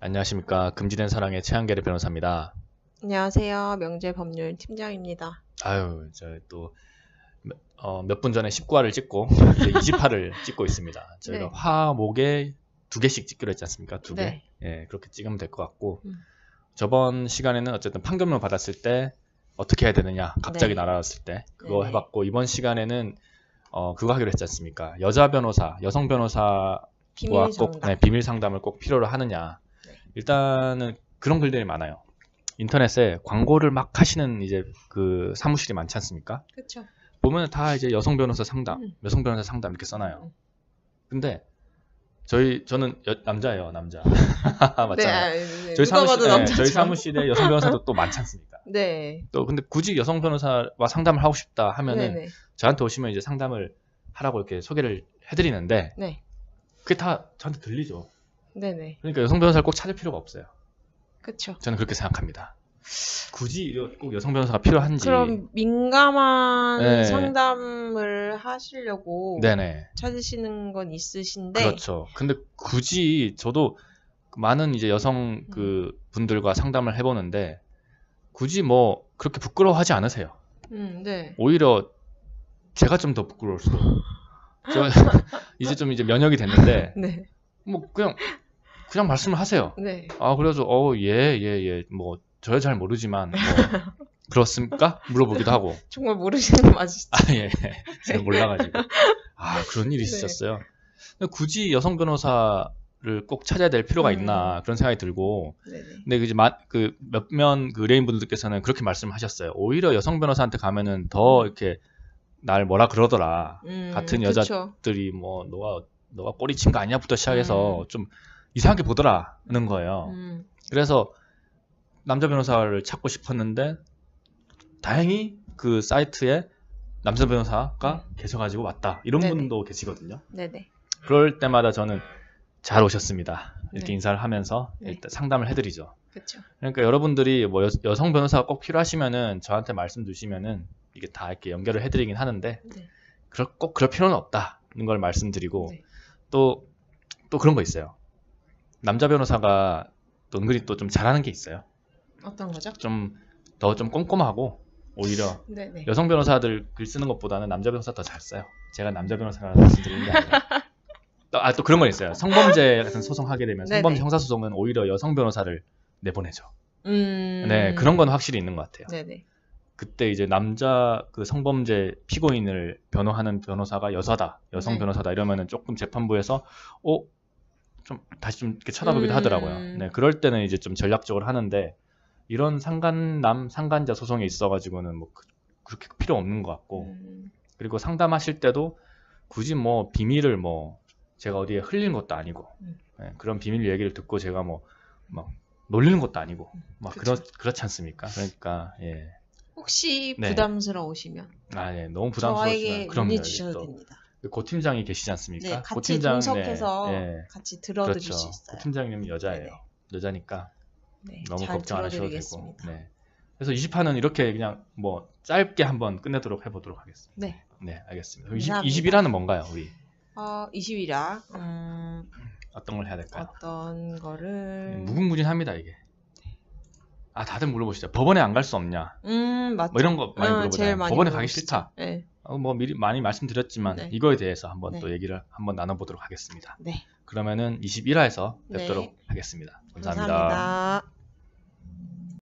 안녕하십니까. 금지된 사랑의 최한계를 변호사입니다. 안녕하세요. 명재 법률 팀장입니다. 아유, 저또 어, 몇 분 전에 19화를 찍고 이제 20화를 찍고 있습니다. 저희가 네. 화 목에 두 개씩 찍기로 했지 않습니까? 두 개. 네. 예, 그렇게 찍으면 될 것 같고 음. 저번 시간에는 어쨌든 판결문 받았을 때 어떻게 해야 되느냐 갑자기 네. 날아왔을 때 그거 네네. 해봤고 이번 시간에는 어, 그거 하기로 했지 않습니까? 여자 변호사, 여성 변호사 비밀 와 꼭. 네, 비밀 상담을 꼭 필요로 하느냐. 네. 일단은 그런 글들이 많아요. 인터넷에 광고를 막 하시는 이제 그 사무실이 많지 않습니까? 그렇죠. 보면 다 이제 여성 변호사 상담, 음. 여성 변호사 상담 이렇게 써놔요. 음. 근데 저희 저는 여- 남자예요, 남자. 맞잖아요. 네, 아, 네. 저희 누가 사무실 네. 저희 사무실에 여성 변호사도 또 많지 않습니까? 네. 또 근데 굳이 여성 변호사와 상담을 하고 싶다 하면은 네네. 저한테 오시면 이제 상담을 하라고 이렇게 소개를 해드리는데 네. 그게 다 저한테 들리죠. 네네. 그러니까 여성 변호사를 꼭 찾을 필요가 없어요. 그렇죠. 저는 그렇게 생각합니다. 굳이 꼭 여성 변호사가 필요한지. 그럼 민감한 네. 상담을 하시려고 네네. 찾으시는 건 있으신데 그렇죠. 근데 굳이 저도 많은 이제 여성 그 분들과 상담을 해보는데 굳이 뭐 그렇게 부끄러워하지 않으세요. 음, 네. 오히려 제가 좀 더 부끄러울 수도. 저 이제 좀 이제 면역이 됐는데 네. 뭐 그냥 그냥 말씀을 하세요. 네. 아 그래서 어예예 예 뭐 저야 잘 모르지만 뭐 그렇습니까? 물어보기도 하고 정말 모르시는 거 맞으시죠? 아 예. 제가 몰라가지고 아 그런 일이 네. 근데 굳이 여성 변호사 를 꼭 찾아야 될 필요가 음. 있나 그런 생각이 들고 네네. 근데 이제 마- 그 몇몇 그 의뢰인 분들께서는 그렇게 말씀하셨어요. 오히려 여성 변호사한테 가면은 더 이렇게 날 뭐라 그러더라. 음, 같은 여자- 그쵸. 들이 뭐 너가 너가 꼬리 친 거 아니야부터 시작해서 음. 좀 이상하게 보더라는 거예요. 음, 그래서 남자 변호사를 찾고 싶었는데 다행히 그 사이트에 남자 변호사가 계셔가지고 왔다 이런 네네. 분도 계시거든요. 네네. 그럴 때마다 저는 잘 오셨습니다. 이렇게 네. 인사를 하면서 네. 일단 상담을 해드리죠. 그렇죠. 그러니까 여러분들이 뭐 여, 성 변호사가 꼭 필요하시면은 저한테 말씀 주시면은 이게 다 이렇게 연결을 해드리긴 하는데 네. 그럴, 꼭 그럴 필요는 없다는 걸 말씀드리고 네. 또또 그런 거 있어요. 남자 변호사가 또 은근히 또 좀 잘하는 게 있어요. 어떤 거죠? 좀 더 좀 꼼꼼하고 오히려 네네. 여성 변호사들 글 쓰는 것보다는 남자 변호사 더 잘 써요. 제가 남자 변호사라고 말씀드리는 게 아니라. 또, 아, 또 그런 건 있어요. 성범죄 같은 소송하게 되면 네네. 성범죄 형사 소송은 오히려 여성 변호사를 내보내죠. 음. 네, 그런 건 확실히 있는 것 같아요. 네네. 그때 이제 남자 그 성범죄 피고인을 변호하는 변호사가 여자다, 여성 네. 변호사다 이러면은 조금 재판부에서 어, 좀 다시 좀 이렇게 쳐다보기도 음. 하더라고요. 네, 그럴 때는 이제 좀 전략적으로 하는데 이런 상간남 상간자 소송에 있어가지고는 뭐 그, 그렇게 필요 없는 것 같고 음, 그리고 상담하실 때도 굳이 뭐 비밀을 뭐 제가 어디에 흘리는 것도 아니고 음. 네, 그런 비밀 얘기를 듣고 제가 뭐 막 놀리는 것도 아니고 막 그쵸. 그렇 그렇지 않습니까? 그러니까 예. 혹시 네. 부담스러우시면 아, 예, 너무 부담스러우시면 문의 주셔도 또 됩니다. 고 팀장이 계시지 않습니까? 네, 고 같이 팀장, 분석해서 네, 예, 같이 들어드릴 그렇죠. 수 있어요. 고 팀장님은 여자예요. 네네. 여자니까 네, 너무 잘 걱정 안 하셔도 되고. 네. 그래서 20화는 이렇게 그냥 뭐 짧게 한번 끝내도록 해보도록 하겠습니다. 네. 네, 알겠습니다. 20, 감사합니다. 21화는 뭔가요, 우리? 어, 20이라 음, 어떤 걸 해야 될까요? 어떤 거를 네, 무궁무진합니다 이게. 아 다들 물어보시죠. 법원에 안 갈 수 없냐? 음, 맞죠. 뭐 이런 거 많이 어, 물어보잖아요. 많이 법원에 가기 물어보시죠. 싫다. 네. 어, 뭐 미리 많이 말씀드렸지만 네. 이거에 대해서 한번 네. 또 얘기를 한번 나눠보도록 하겠습니다. 네. 그러면은 21화에서 네. 뵙도록 하겠습니다 감사합니다. 감사합니다.